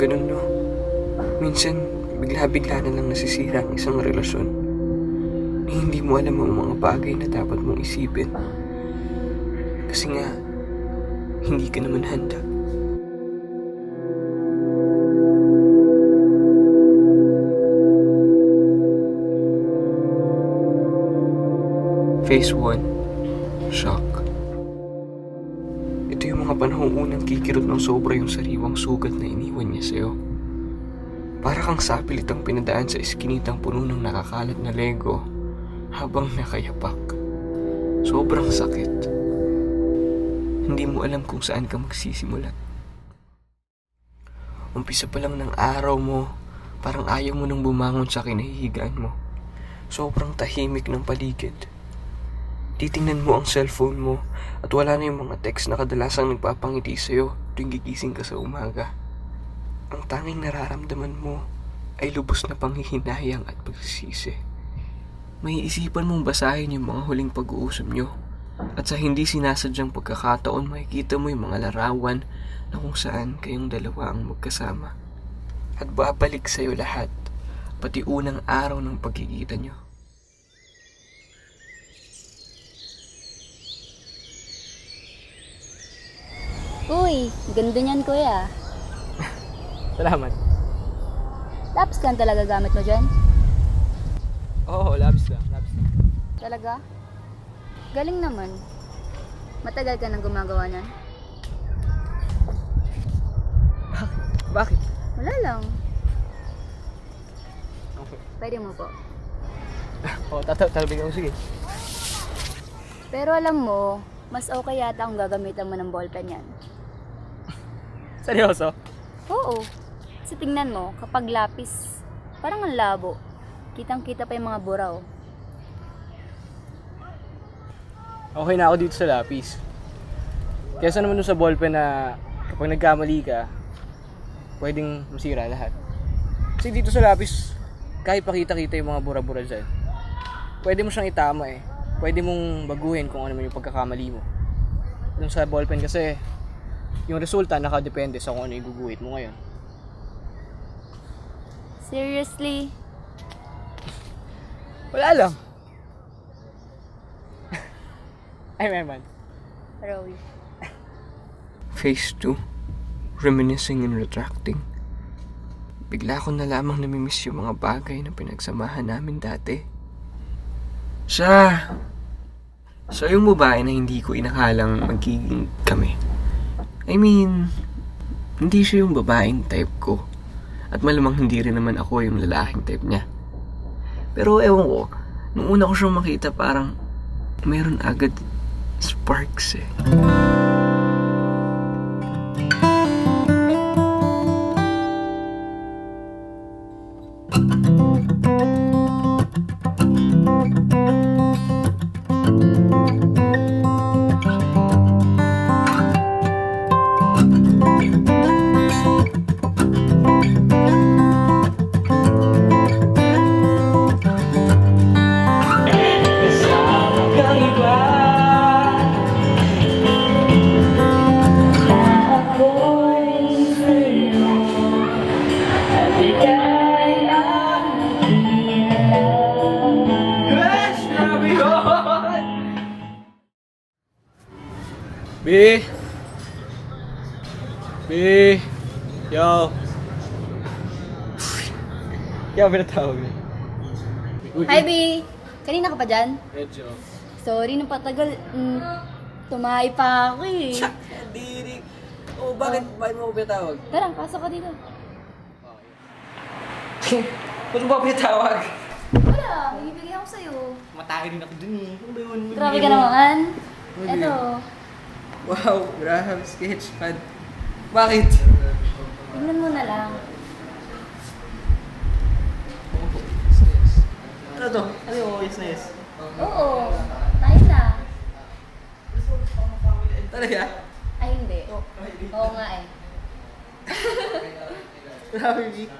ganun, no? Minsan, bigla-bigla na lang nasisira ang isang relasyon. Na hindi mo alam ang mga bagay na dapat mong isipin. Kasi nga, hindi ka naman handa. Phase 1 Shock panahong unang kikirot ng sobra yung sariwang sugat na iniwan niya sa'yo. Para kang sapilit ang pinadaan sa iskinitang puno ng nakakalat na Lego habang nakayapak. Sobrang sakit. Hindi mo alam kung saan ka magsisimula. Umpisa pa lang ng araw mo, parang ayaw mo nang bumangon sa kinahihigaan mo. Sobrang tahimik ng paligid. Titingnan mo ang cellphone mo at wala na yung mga text na kadalasang nagpapangiti sa'yo tuwing gigising ka sa umaga. Ang tanging nararamdaman mo ay lubos na panghihinayang at pagsisisi. May isipan mong basahin yung mga huling pag-uusap nyo. At sa hindi sinasadyang pagkakataon makikita mo yung mga larawan na kung saan kayong dalawa ang magkasama. At babalik sa'yo lahat, pati unang araw ng pagkikita nyo. Uy, ganda niyan kuya. Salamat. Laps kan talaga gamit mo dyan? Oo, labs lang, labs lang. Talaga? Galing naman. Matagal ka nang gumagawa niyan? Bakit? Wala lang. Okay. Pwede mo po. Oo, tatalbig ako, sige. Pero alam mo, mas okay yata kung gagamitan mo ng ballpen yan. Seryoso? Oo. Kasi tingnan mo, kapag lapis, parang ang labo. Kitang-kita pa yung mga buraw. Okay na ako dito sa lapis. Kesa naman dun sa ballpen na kapag nagkamali ka, pwedeng masira lahat. Kasi dito sa lapis, kahit pakita-kita yung mga bura-bura dyan, pwede mo siyang itama eh. Pwede mong baguhin kung ano man yung pagkakamali mo. Dun sa ballpen kasi, yung resulta nakadepende sa kung ano yung guguhit mo ngayon. Seriously? Wala lang. Ay, man. Rowie. Phase 2 Reminiscing and Retracting Bigla ko na lamang namimiss yung mga bagay na pinagsamahan namin dati. Siya! Siya yung babae na hindi ko inakalang magiging kami. I mean, hindi siya yung babaeng type ko. At malamang hindi rin naman ako yung lalaking type niya. Pero ewan ko, nung una ko siyang makita parang meron agad sparks eh. B! B! Yo! Kaya pinatawag niya. Uy, Hi, B! Kanina ka pa dyan? Medyo. Sorry, nung patagal, mm, tumahay pa ako eh. Diri. Oh, bakit? Bakit mo pinatawag? Tara, pasok ka dito. Ba't mo ba pinatawag? Wala, may bibigay ako sa'yo. Matake din ako dun eh. Ano ba yun? Grabe ka naman. Ano Eto, Wow, Graham Sketchpad. Bakit? tingnan mo na lang. Ano to? Ano yung yes na yes? Oo, tayo na. Talaga? Ay, hindi. Oo nga eh. Grabe, Vic.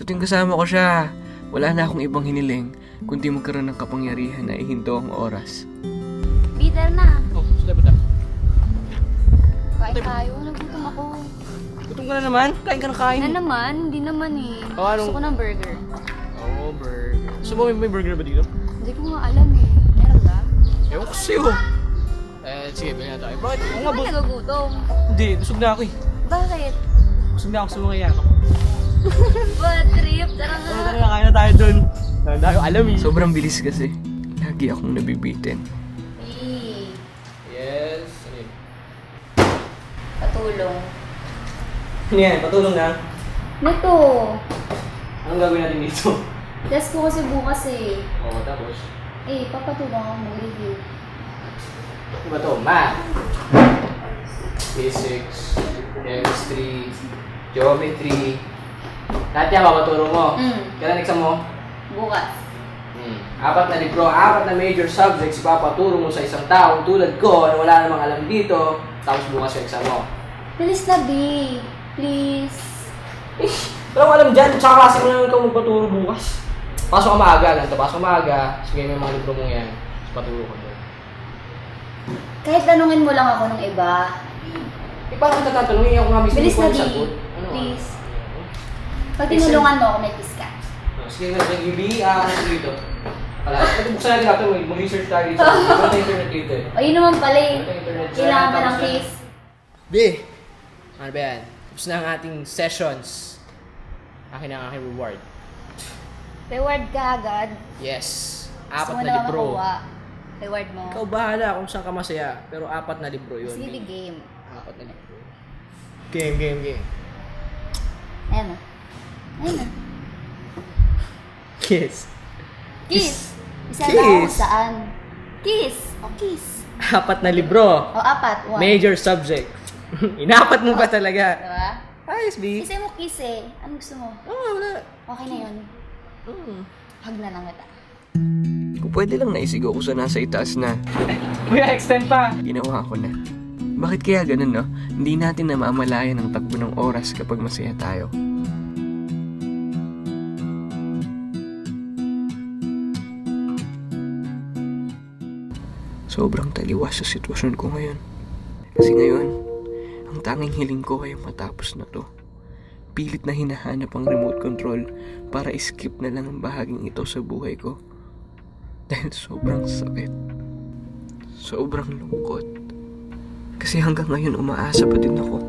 So tuwing kasama ko siya, wala na akong ibang hiniling kundi magkaroon ng kapangyarihan na ihinto ang oras. Bitter na. Sila ba ta? Kain tayo, nagutom ako. Gutom ka na naman? Kain ka na kain. Na naman, hindi naman eh. Oh, anong- Gusto ko ng burger. Oh, burger. So, may, may burger ba dito? Hindi ko nga alam eh. Meron ba? Ewan ko sa'yo. Eh, sige, bilhin na tayo. Bakit? Oo Hindi ba nagugutom? Hindi, busog na ako eh. Bakit? Busog na ako sa mga yakap. Bad trip, tara nga. Tara, tara, kain na tayo dun. Tara tayo, alam eh. Sobrang bilis kasi. Lagi akong nabibitin. Eh, Yes. Ano yun? Patulong. Ano yan? Patulong na. Ano to? Anong gagawin natin dito? Test ko kasi bukas eh. Oo, tapos. Eh, papatulong ako mag-review. Ano ba to? Math. Physics. Chemistry. Geometry. Lahat yan, papaturo mo. Mm. Kailan exam mo? Bukas. Hmm. Apat na libro, apat na major subjects ipapaturo mo sa isang taong tulad ko na wala namang alam dito. Tapos bukas yung exam mo. Please na, B. Please. Wala mo alam dyan, tsaka klase mo na ikaw magpaturo bukas. Pasok ka maaga, ganito, pasok ka maaga. Sige yung mga libro mo yan. Tapos paturo ko doon. Kahit tanungin mo lang ako ng iba. Eh, paano kita tatanungin ako nga mismo Bilis na, B. Ano? Please. Pag tinulungan mo ako, may kiss ka. Ah, Sige nga, sige, B, ah, ano dito? Wala, ito buksan natin natin, mag- mag-research tayo dito. Wala tayong internet dito eh. O, yun naman pala eh. Wala tayong internet. Kailangan pa ng na- kiss. B! Ano ba yan? Tapos na ang ating sessions. Akin ang aking reward. Reward ka agad. Yes. Apat na libro. makuha. Reward mo. Ikaw bahala kung saan ka masaya. Pero apat na libro yun. Sige, game. Apat na libro. Game, game, game. Ayan na. Ayan na. Kiss. Kiss. Isa Kiss. lang kung saan. Kiss. O, kiss. Apat na libro. O, apat. One. Major subject. Inapat mo ba talaga? Diba? Ayos, B. Kasi mo kiss eh. Ano gusto mo? Oo, wala. Okay na yun. Mm. Hug na lang kita. Kung pwede lang naisigaw ko sa nasa itaas na, Kuya, extend pa. ginawa ko na. Bakit kaya ganun, no? Hindi natin namamalayan ang takbo ng oras kapag masaya tayo. Sobrang taliwas sa sitwasyon ko ngayon. Kasi ngayon, tanging hiling ko ay matapos na to. Pilit na hinahanap ang remote control para skip na lang ang bahaging ito sa buhay ko. Dahil sobrang sakit. Sobrang lungkot. Kasi hanggang ngayon umaasa pa din ako.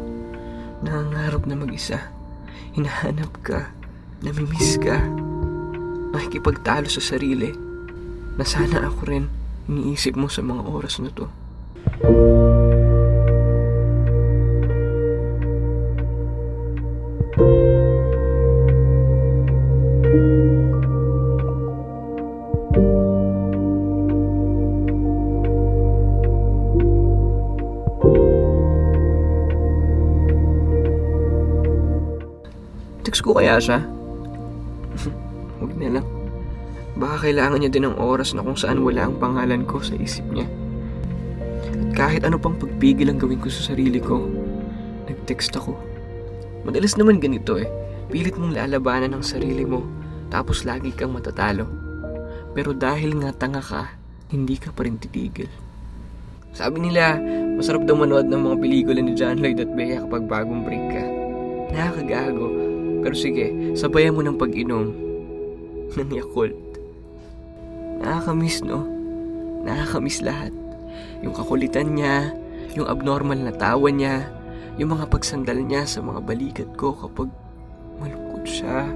Nangangarap na mag-isa. Hinahanap ka. Namimiss ka. Nakikipagtalo sa sarili. Na sana ako rin iniisip mo sa mga oras na to. Siya? Huwag na lang. Baka kailangan niya din ng oras na kung saan wala ang pangalan ko sa isip niya. At kahit ano pang pagpigil ang gawin ko sa sarili ko, nag-text ako. Madalas naman ganito eh. Pilit mong lalabanan ang sarili mo, tapos lagi kang matatalo. Pero dahil nga tanga ka, hindi ka pa rin titigil. Sabi nila, masarap daw manood ng mga pelikula ni John Lloyd at Bea kapag bagong break ka. Nakakagago. Pero sige, sabayan mo ng pag-inom ng Yakult. Nakakamiss, no? Nakakamiss lahat. Yung kakulitan niya, yung abnormal na tawa niya, yung mga pagsandal niya sa mga balikat ko kapag malungkot siya.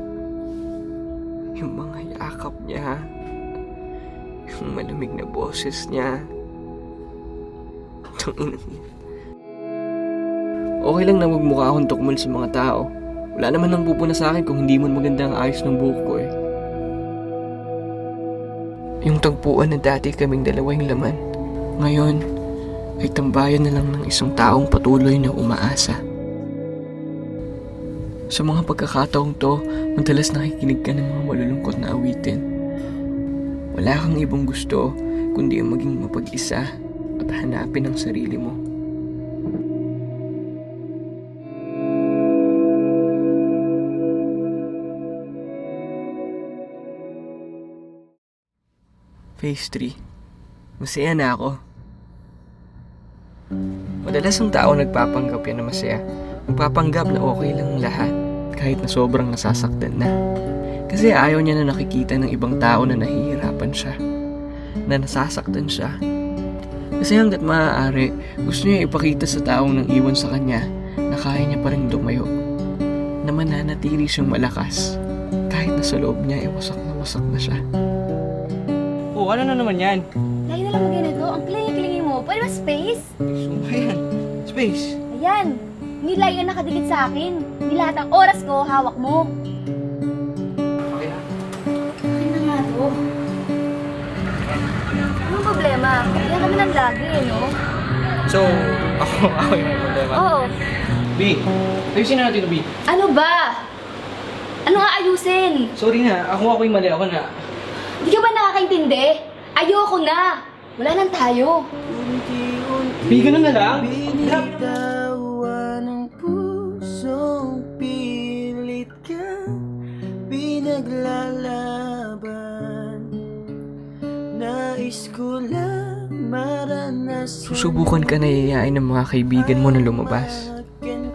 Yung mga yakap niya, yung malamig na boses niya. Okay lang na magmukha akong tukmol sa mga tao. Wala naman nang pupuna sa akin kung hindi man maganda ang ayos ng buhok ko eh. Yung tagpuan na dati kaming dalawa yung laman. Ngayon, ay tambayan na lang ng isang taong patuloy na umaasa. Sa mga pagkakataong to, madalas nakikinig ka ng mga malulungkot na awitin. Wala kang ibang gusto kundi ang maging mapag-isa at hanapin ang sarili mo. Phase 3. Masaya na ako. Madalas ang tao nagpapanggap yan na masaya. Magpapanggap na okay lang ang lahat kahit na sobrang nasasaktan na. Kasi ayaw niya na nakikita ng ibang tao na nahihirapan siya. Na nasasaktan siya. Kasi hanggat maaari, gusto niya ipakita sa taong nang iwan sa kanya na kaya niya pa rin tumayo. Na mananatili siyang malakas. Kahit na sa loob niya, ay wasak na wasak na siya. Oh, ano na naman yan? Lagi na lang ganito. Ang klingi-klingi mo. Pwede ba space? Suma yan. Space. Ayan. Nilay ka nakadikit sa akin. Nilahat ang oras ko, hawak mo. Okay na. Akin na nga to. Anong problema? Kaya kami ng lagi, eh, no? So, ako, ako yung problema. Oo. B, ayusin na natin ito, B. Ano ba? Ano nga ayusin? Sorry na, ako ako yung mali. Ako na. Di ka ba nakakaintindi? Ayoko na. Wala nang tayo. B, ganun na lang. Binitawan ng pusong pilit ka Pinaglalaban Nais ko lang maranasan Susubukan ka na ng mga kaibigan mo na lumabas.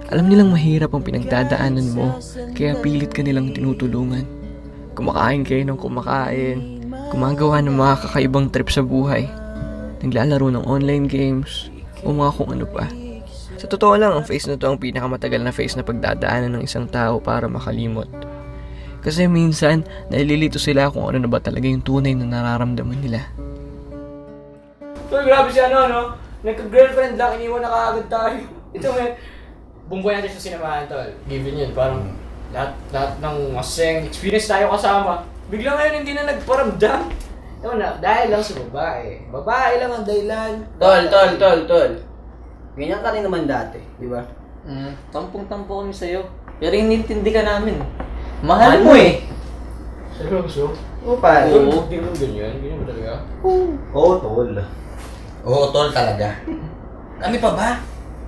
Alam nilang mahirap ang pinagdadaanan mo, kaya pilit ka nilang tinutulungan. Kumakain kayo ng kumakain, gumagawa ng mga kakaibang trip sa buhay, naglalaro ng online games, o mga kung ano pa. Sa totoo lang, ang face na to ang pinakamatagal na face na pagdadaanan ng isang tao para makalimot. Kasi minsan, nalilito sila kung ano na ba talaga yung tunay na nararamdaman nila. Tol, grabe si ano, no? Nagka-girlfriend lang, iniwan na kaagad tayo. Ito, may... Bumbuhay natin sa sinamahan, tol. Given yun, parang lahat, lahat ng masayang experience tayo kasama. Bigla ngayon hindi na nagparamdam. Ewan na, dahil lang sa babae. Babae lang ang dahilan. Tol, tol, tol, tol Ganyan ka rin naman dati, di ba? Mm, tampong-tampo kami sa'yo. Pero inintindi ka namin. Mahal mo eh. Seryoso? Oo, pare Oo. Hindi mo ganyan. Ganyan ba talaga? Oo, tol Oo, tol talaga Kami pa ba?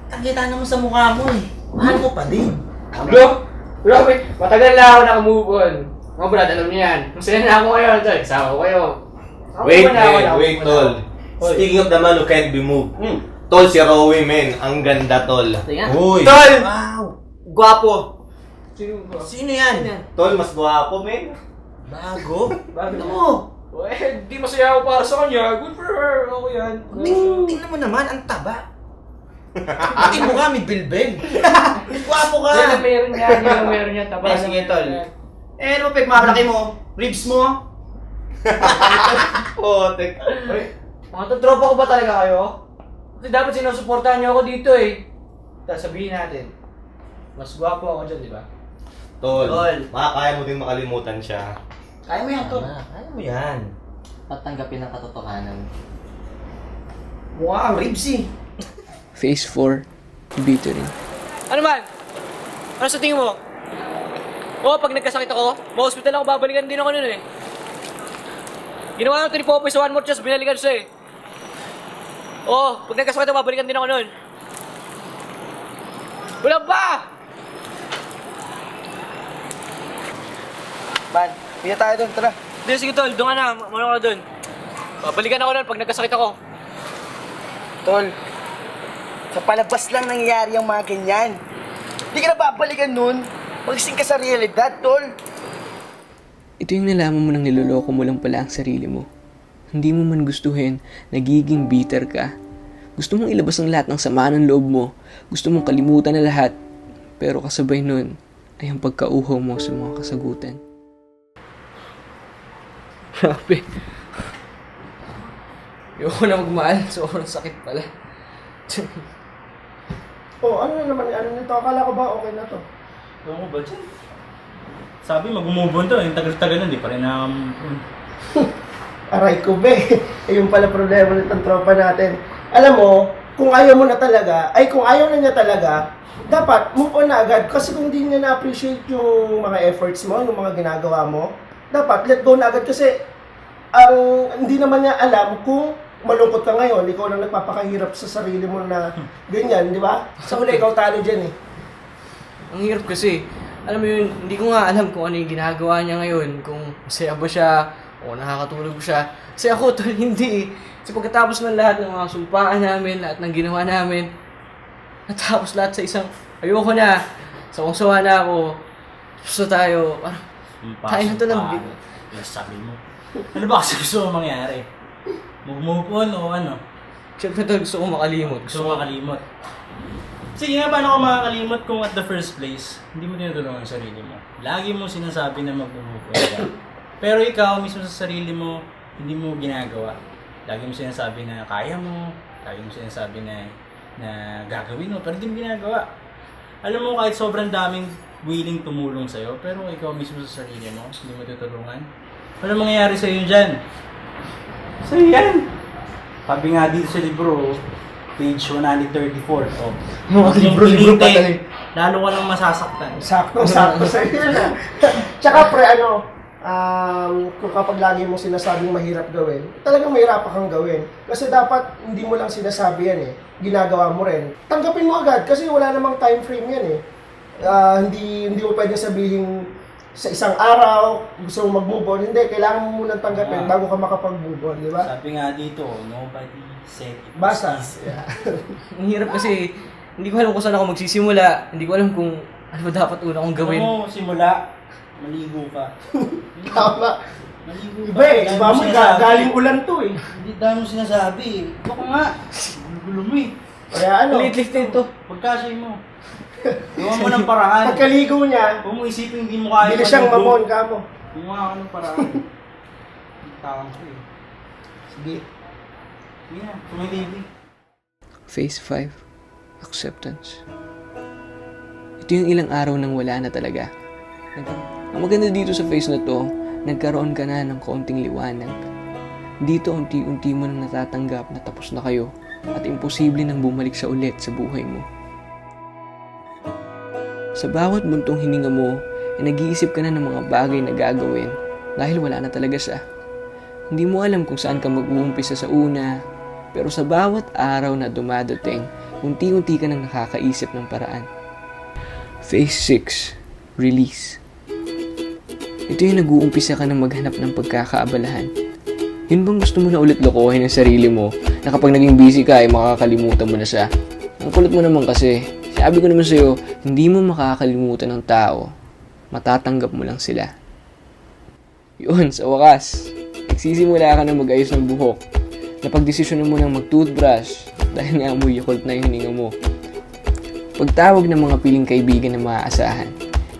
Nakita naman sa mukha mo eh Mahal mo pa din Bro! Grabe! Matagal na ako nakamove on. Mga brad, alam niyo yan. Masaya na ako ngayon, tol. Kasama ko kayo. Ako Wait, ba na ako, wait, ako wait, tol. Speaking of the man who can't be moved. Hmm. Tol, si Rowie, men. Ang ganda, tol. Tingnan. Uy. Tol! Wow! Gwapo! Sino ba? Sino yan? Tol, mas gwapo, men. Bago? Bago. Ano mo? Eh, di masaya ako para sa kanya. Good for her. Ako yan. Ting, tingnan mo naman, ang taba Pati mo nga, may bilbil Gwapo ka Yan ang meron niya. Yan ang meron niya. Taba Eh, sige, tol. Eh, ano pa malaki mo? Ribs mo? Uy, mga tropa ko ba talaga kayo? Kasi dapat sinusuportahan niyo ako dito eh. Tapos sabihin natin, mas gwapo ako dyan, di ba? Tol, Tol. makakaya mo din makalimutan siya. Kaya mo yan, tol. Tama. Kaya mo yan. Patanggapin ang katotohanan. Mukha kang ribs eh. Phase 4, Bittering. Ano man? Ano sa tingin mo? Oo, pag nagkasakit ako, ma-hospital ako, babalikan din ako nun eh. Ginawa natin ni Popoy sa One More Chance, binalikan siya eh. Oo, pag nagkasakit ako, babalikan din ako nun. Wala ba? Ban, piya tayo doon, tara. Hindi, sige tol, doon ka na, mano ka doon. Babalikan ako nun pag nagkasakit ako. Tol, sa palabas lang nangyayari ang mga ganyan. Hindi ka na babalikan nun. Magising ka sa realidad, tol. Ito yung nalaman mo nang niloloko mo lang pala ang sarili mo. Hindi mo man gustuhin, nagiging bitter ka. Gusto mong ilabas ang lahat ng sama ng loob mo. Gusto mong kalimutan na lahat. Pero kasabay nun ay ang pagkauhaw mo sa mga kasagutan. Grabe. Ayoko na magmahal, sobrang sakit pala. Oh, ano na naman, ano nito? Akala ko ba okay na to? Oo ba dyan? Sabi mag-move on daw, yung tagal-tagal na, di pa rin na... Aray ko, be. Eh, yung pala problema nitong tropa natin. Alam mo, kung ayaw mo na talaga, ay kung ayaw na niya talaga, dapat move on na agad. Kasi kung hindi niya na-appreciate yung mga efforts mo, yung mga ginagawa mo, dapat let go na agad. Kasi ang hindi naman niya alam kung malungkot ka ngayon, ikaw lang nagpapakahirap sa sarili mo na ganyan, di ba? Sa huli, ikaw talo dyan eh. Ang hirap kasi, alam mo yun, hindi ko nga alam kung ano yung ginagawa niya ngayon. Kung masaya ba siya, o nakakatulog ba siya. Kasi ako, tol, hindi. Kasi pagkatapos ng lahat ng mga sumpaan namin, lahat ng ginawa namin, natapos lahat sa isang Ayoko na. Sa kung sawa na ako. Gusto tayo. Parang, Tayo na to lang. Yung sabi mo. Ano ba kasi gusto mo mangyari? Mag-move on o ano? syempre tol, gusto ko makalimot. Gusto mo makalimot? Sige nga, paano ka makakalimot kung at the first place, hindi mo tinutulungan ang sarili mo? Lagi mo sinasabi na mag-move ka. Pero ikaw mismo sa sarili mo, hindi mo ginagawa. Lagi mo sinasabi na kaya mo, lagi mo sinasabi na na gagawin mo, pero hindi mo ginagawa. Alam mo, kahit sobrang daming willing tumulong sa'yo, pero ikaw mismo sa sarili mo, hindi mo tutulungan. Ano mangyayari sa'yo dyan? Sa'yo yan! Sabi nga dito sa libro, page 134. Oh. Mga libro-libro pa tayo. Lalo ka lang masasaktan. Sakto, sakto sa iyo na. Tsaka pre, ano, um, kung kapag lagi mo sinasabing mahirap gawin, talagang mahirap kang gawin. Kasi dapat hindi mo lang sinasabi yan eh. Ginagawa mo rin. Tanggapin mo agad kasi wala namang time frame yan eh. Ah, hindi hindi mo pwedeng sabihin sa isang araw, gusto mo mag-move on. Hindi, kailangan mo munang tanggapin Ah. bago ka makapag-move on, di ba? Sabi nga dito, nobody was Basta. Yeah. Ang hirap kasi, hindi ko alam kung saan ako magsisimula. Hindi ko alam kung ano ba dapat una kong gawin. Ano mo, simula, maligo ka. Tama. Maligo ka. Iba eh, Dami iba mo, ga- sinasabi. galing ulan to eh. Hindi dami mo sinasabi. Ito ka nga. Gulo mo eh. Kaya ano, na ito. Pagkasya mo. Gawa mo ng paraan. pagkaligo niya, Huwag mo isipin hindi mo kaya Bili siyang mamon ka mo. Gumawa ka ng paraan. Tawang ko eh. Sige. Sige na, tumilibi. Phase 5. Acceptance. Ito yung ilang araw nang wala na talaga. Ang maganda dito sa phase na to, nagkaroon ka na ng kaunting liwanag. Dito unti-unti mo nang natatanggap na tapos na kayo at imposible nang bumalik sa ulit sa buhay mo. Sa bawat buntong hininga mo, ay nag-iisip ka na ng mga bagay na gagawin dahil wala na talaga siya. Hindi mo alam kung saan ka mag-uumpisa sa una, pero sa bawat araw na dumadating, unti-unti ka nang nakakaisip ng paraan. Phase 6. Release. Ito yung nag-uumpisa ka nang maghanap ng pagkakaabalahan. Yun bang gusto mo na ulit lokohin ang sarili mo na kapag naging busy ka ay makakalimutan mo na siya? Ang kulit mo naman kasi. Sabi ko naman sa'yo, hindi mo makakalimutan ng tao. Matatanggap mo lang sila. Yun, sa wakas. Nagsisimula ka na mag-ayos ng buhok. Napagdesisyon mo nang mag-toothbrush dahil nga amoy yakult na yung hininga mo. Pagtawag ng mga piling kaibigan na maaasahan.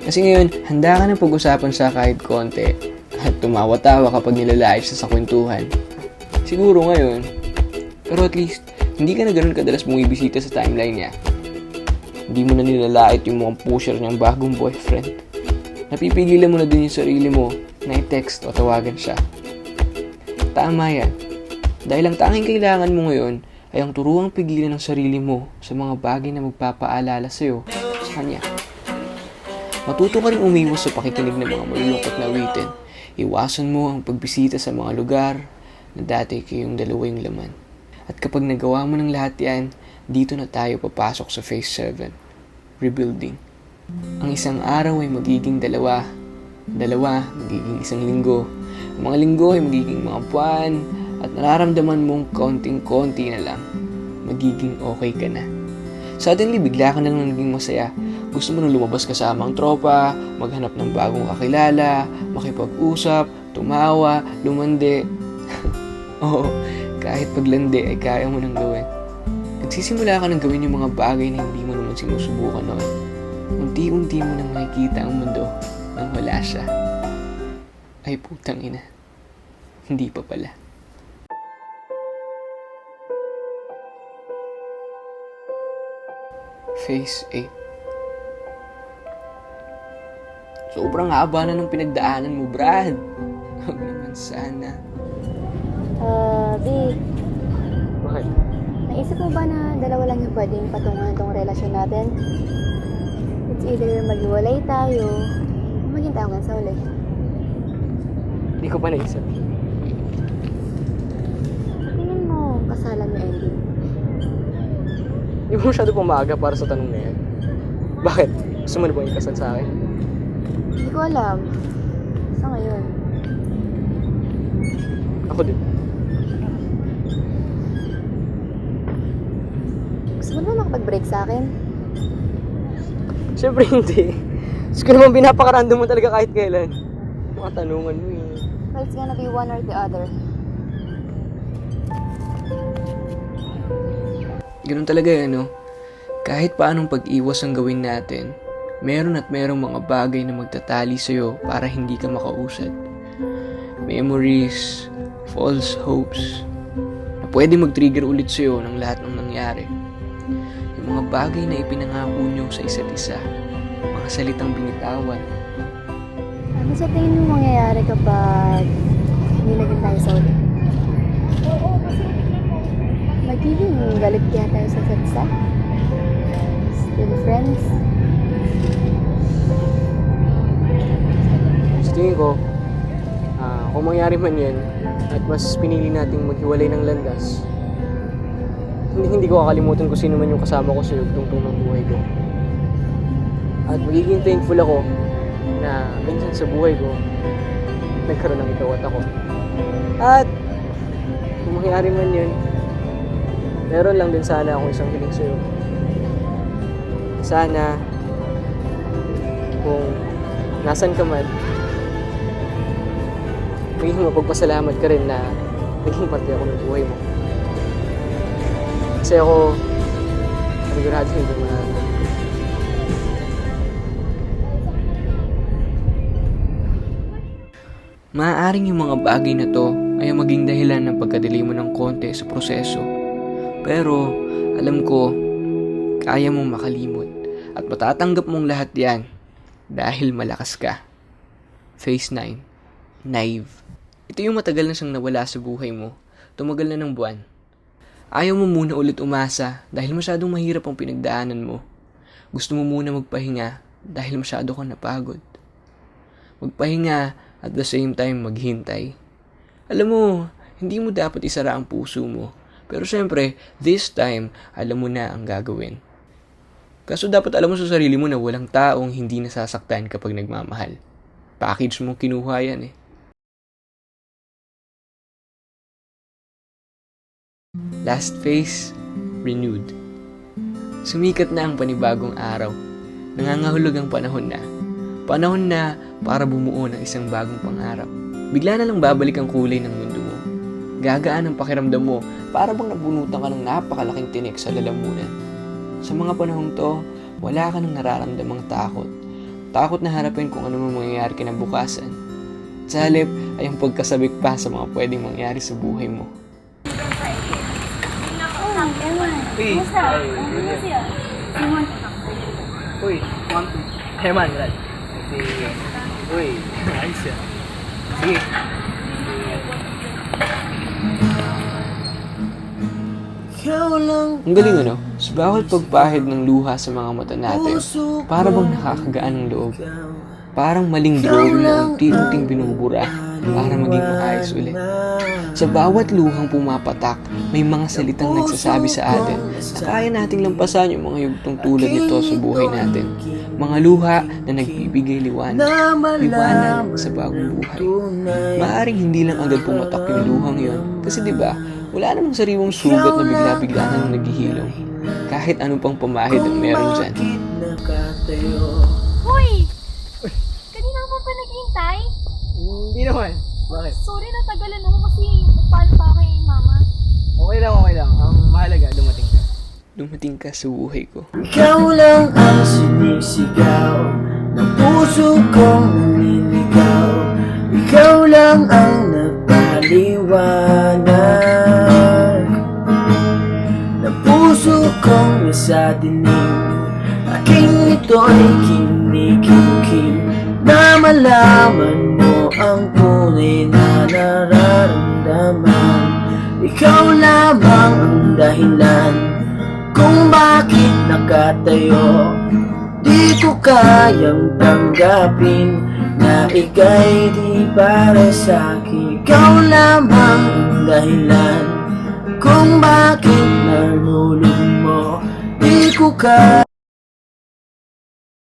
Kasi ngayon, handa ka na pag-usapan sa kahit konti at tumawa-tawa kapag nilalait siya sa kwentuhan. Siguro ngayon, pero at least, hindi ka na ganun kadalas bumibisita sa timeline niya. Hindi mo na nilalait yung mukhang pusher niyang bagong boyfriend. Napipigilan mo na din yung sarili mo na i-text o tawagan siya. Tama yan. Dahil ang tanging kailangan mo ngayon ay ang turuang pigilan ng sarili mo sa mga bagay na magpapaalala sa'yo sa kanya. Matuto ka rin umiwas sa pakikinig ng mga malulungkot na awitin. Iwasan mo ang pagbisita sa mga lugar na dati kayong dalawa laman. At kapag nagawa mo ng lahat yan, dito na tayo papasok sa phase 7. Rebuilding. Ang isang araw ay magiging dalawa. Dalawa, magiging isang linggo. Ang mga linggo ay magiging mga buwan. At nararamdaman mong konting-konti na lang. Magiging okay ka na. Suddenly, bigla ka na lang naging masaya. Gusto mo nang lumabas kasama ang tropa, maghanap ng bagong kakilala, makipag-usap, tumawa, lumande. Oo, kahit paglandi ay kaya mo nang gawin. Nagsisimula ka nang gawin yung mga bagay na hindi mo naman sinusubukan noon. Unti-unti mo nang makikita ang mundo nang wala siya. Ay putang ina. Hindi pa pala. Phase 8 Sobrang haba na ng pinagdaanan mo, Brad. Huwag naman sana. Ah, B, Bakit? naisip mo ba na dalawa lang yung pwedeng patungan tong relasyon natin? It's either maghiwalay tayo, o maging tao hanggang sa uli. Hindi ko pa naisip. Sa tingin mo, kasalan. Hindi mo masyado pumaga para sa tanong na yan. Bakit? Gusto mo na bang ikasal sa akin? Hindi ko alam. Sa ngayon. Ako din. Gusto mo na makapag-break sa akin? Siyempre hindi. Diyos ko naman binapakarandom mo talaga kahit kailan. Mga tanungan mo eh. Well, it's gonna be one or the other. Ganun talaga yan, no? Kahit paanong pag-iwas ang gawin natin, meron at merong mga bagay na magtatali sa'yo para hindi ka makausad. Memories, false hopes, na pwede mag-trigger ulit sa'yo ng lahat ng nangyari. Yung mga bagay na ipinangako nyo sa isa't isa, mga salitang binitawan, Ano sa tingin mo mangyayari kapag nilagyan tayo sa ulit? Magiging galit kaya tayo sa isa't isa? Still friends? Sa tingin ko, ah, kung mangyari man yan, at mas pinili nating maghiwalay ng landas, hindi, hindi ko kakalimutan kung sino man yung kasama ko sa yugtong ng buhay ko. At magiging thankful ako na minsan sa buhay ko, nagkaroon ng ikaw at ako. At kung mangyari man yun, meron lang din sana ako isang hiling sa'yo. Sana, kung nasan ka man, magiging mapagpasalamat ka rin na naging parte ako ng buhay mo. Kasi ako, panigurado hindi mo Maaaring yung mga bagay na to ay maging dahilan ng pagkadali mo ng konti sa proseso. Pero alam ko, kaya mong makalimot at matatanggap mong lahat yan dahil malakas ka. Phase 9. Naive. Ito yung matagal na siyang nawala sa buhay mo. Tumagal na ng buwan. Ayaw mo muna ulit umasa dahil masyadong mahirap ang pinagdaanan mo. Gusto mo muna magpahinga dahil masyado kang napagod. Magpahinga at the same time maghintay. Alam mo, hindi mo dapat isara ang puso mo. Pero syempre, this time, alam mo na ang gagawin. Kaso dapat alam mo sa sarili mo na walang taong hindi nasasaktan kapag nagmamahal. Package mo kinuha yan eh. Last phase, renewed. Sumikat na ang panibagong araw. Nangangahulog ang panahon na. Panahon na para bumuo ng isang bagong pangarap. Bigla na lang babalik ang kulay ng mundo. Gagaan ang pakiramdam mo para bang nabunutan ka ng napakalaking tinik sa lalamunan. Sa mga panahong to, wala ka nang nararamdamang takot. Takot na harapin kung ano man mangyayari kinabukasan. Sa halip ay ang pagkasabik pa sa mga pwedeng mangyari sa buhay mo. Uy, Uy, one, two. Right? Sige. Uy, ayos yan. Sige. Ang galing ano, sa bawat pagpahid ng luha sa mga mata natin, para bang nakakagaan ng loob. Parang maling drawing na unti-unting binubura para maging maayos ulit. Sa bawat luhang pumapatak, may mga salitang nagsasabi sa atin na kaya nating lampasan yung mga yugtong tulad nito sa buhay natin. Mga luha na nagbibigay liwanag. Liwanag sa bagong buhay. Maaring hindi lang agad pumatak yung luhang yon. Kasi di ba wala namang sariwang sugat na bigla-bigla na lang naghihilom. Kahit anong pang pamahid ang meron dyan. Hoy! Kanina ka pa naghihintay? Hindi naman. Bakit? Sorry, natagalan ako kasi nagpaalam pa kay mama. Okay lang, okay lang. Ang mahalaga, dumating ka. Dumating ka sa buhay ko. Ikaw lang ang sinisigaw ng puso kong naniligaw Ikaw lang ang nagpaliwanag kong nasa dinig Aking ito'y kinikimkim na malaman mo ang tunay na nararamdaman Ikaw lamang ang dahilan kung bakit nakatayo. Di ko kayang tanggapin na ika'y di para sa'kin Ikaw lamang ang dahilan kung bakit nalulog mo Di ko kaya